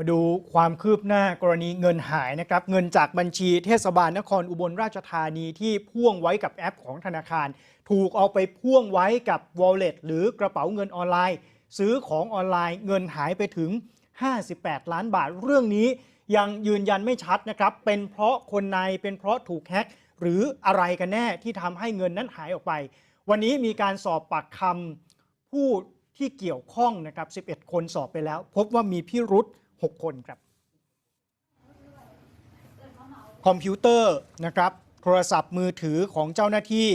มาดูความคืบหน้ากรณีเงินหายนะครับ เงินจากบัญชีเทศบาลนครอุบลราชธานีที่พ่วงไว้กับแอปของธนาคาร ถูกเอาไปพ่วงไว้กับ wallet หรือกระเป๋าเงินออนไลน์ ซื้อของออนไลน์เงินหายไปถึง 58 ล้านบาทเรื่องนี้ ยังยืนยันไม่ชัดนะครับ เป็นเพราะคนในเป็นเพราะถูกแฮ็กหรืออะไรกันแน่ที่ทำให้เงินนั้นหายออกไป วันนี้มีการสอบปากคำผู้ที่เกี่ยวข้องนะครับ 11 คนสอบไปแล้ว พบว่ามีพิรุษ 6 คนครับ คอมพิวเตอร์นะครับ โทรศัพท์มือถือของเจ้าหน้าที่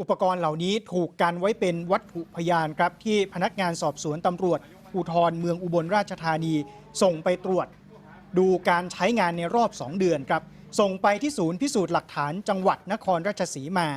อุปกรณ์เหล่านี้ถูกกันไว้เป็นวัตถุพยานครับ ที่พนักงานสอบสวนตำรวจภูธรเมืองอุบลราชธานีส่งไปตรวจ ดูการใช้งานในรอบ 2 เดือนครับ ส่งไปที่ศูนย์พิสูจน์หลักฐานจังหวัดนครราชสีมา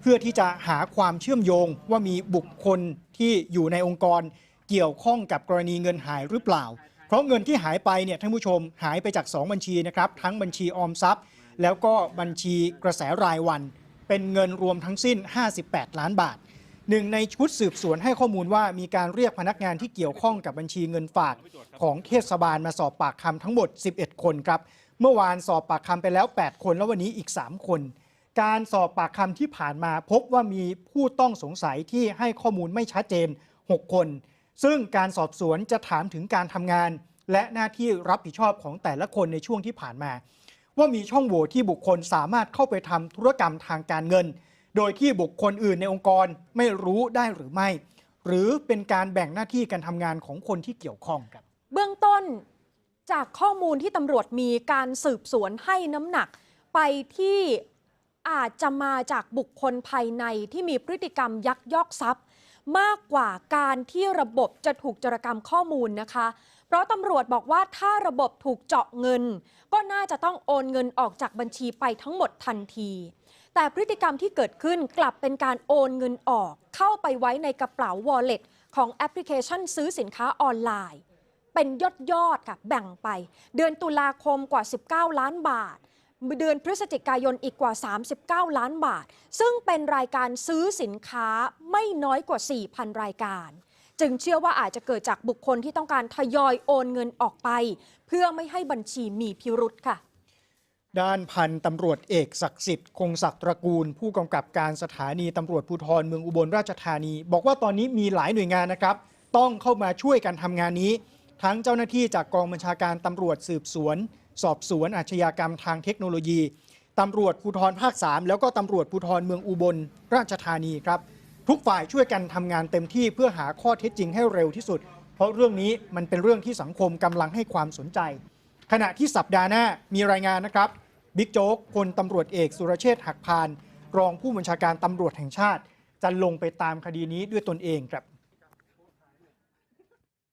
เพื่อที่จะหาความเชื่อมโยงว่ามีบุคคลที่อยู่ในองค์กรเกี่ยวข้องกับกรณีเงินหายหรือเปล่า เพราะเงินที่หายไปเนี่ยท่านผู้ชมหายไปจาก 2 บัญชีนะครับทั้งบัญชีออมทรัพย์ แล้วก็บัญชีกระแสรายวัน เป็นเงินรวมทั้งสิ้น 58 ล้านบาทหนึ่งในชุดสืบสวนให้ข้อมูลว่ามีการเรียกพนักงานที่เกี่ยวข้องกับบัญชีเงินฝากของเทศบาลมาสอบปากคำทั้งหมด 11 คนครับ เมื่อวานสอบปากคำไปแล้ว 8 คนแล้ววันนี้อีก 3 คน การสอบปากคำที่ผ่านมาพบว่ามีผู้ต้องสงสัยที่ให้ข้อมูลไม่ชัดเจน 6 คน ซึ่งการสอบสวนจะถามถึงการทำงาน และหน้าที่รับผิดชอบของแต่ละคนในช่วงที่ผ่านมา ว่ามีช่องโหว่ที่บุคคลสามารถเข้าไปทำธุรกรรมทางการเงิน โดยที่บุคคลอื่นในองค์กรไม่รู้ได้หรือไม่ หรือเป็นการแบ่งหน้าที่การทำงานของคนที่เกี่ยวข้องครับ เบื้องต้นจากข้อมูลที่ตำรวจมีการสืบสวนให้น้ำหนักไปที่อาจจะมาจากบุคคลภายในที่มีพฤติกรรมยักยอกทรัพย์ มากกว่าการที่ระบบจะถูกจรกรรมข้อมูลนะคะ เพราะตำรวจบอกว่าถ้าระบบถูกเจาะเงิน ก็น่าจะต้องโอนเงินออกจากบัญชีไปทั้งหมดทันที แต่พฤติกรรมที่เกิดขึ้นกลับเป็นการโอนเงินออก เข้าไปไว้ในกระเป๋า wallet ของแอปพลิเคชันซื้อสินค้าออนไลน์ เป็นยอดยอดๆค่ะแบ่งไป เดือนตุลาคมกว่า 19 ล้านบาท เดือนพฤศจิกายนอีกกว่า 39 ล้านบาท ซึ่งเป็นรายการซื้อสินค้าไม่น้อยกว่า 4,000 รายการ จึงเชื่อว่าอาจจะเกิดจากบุคคลที่ต้องการทยอยโอนเงินออกไป เพื่อไม่ให้บัญชีมีพิรุษค่ะด้านพันตำรวจเอกศักดิ์สิทธิ์คงศักดิ์ตระกูล ผู้กำกับการสถานีตำรวจภูธรเมืองอุบลราชธานี บอกว่าตอนนี้มีหลายหน่วยงานนะครับ ต้องเข้ามาช่วยกันทำงานนี้ ทั้งเจ้าหน้าที่จากกองบัญชาการตำรวจสืบสวน สอบสวนอาชญากรรมทางเทคโนโลยีตำรวจภูธรภาค 3 แล้วก็ตำรวจภูธรเมืองอุบลราชธานีครับ ทุกฝ่ายช่วยกันทำงานเต็มที่เพื่อหาข้อเท็จจริงให้เร็วที่สุด เพราะเรื่องนี้มันเป็นเรื่องที่สังคมกำลังให้ความสนใจ ขณะที่สัปดาห์หน้ามีรายงานนะครับบิ๊กโจ๊กพลตำรวจเอกสุรเชษฐ์หักพาน รองผู้บัญชาการตำรวจแห่งชาติ จะลงไปตามคดีนี้ด้วยตนเองครับ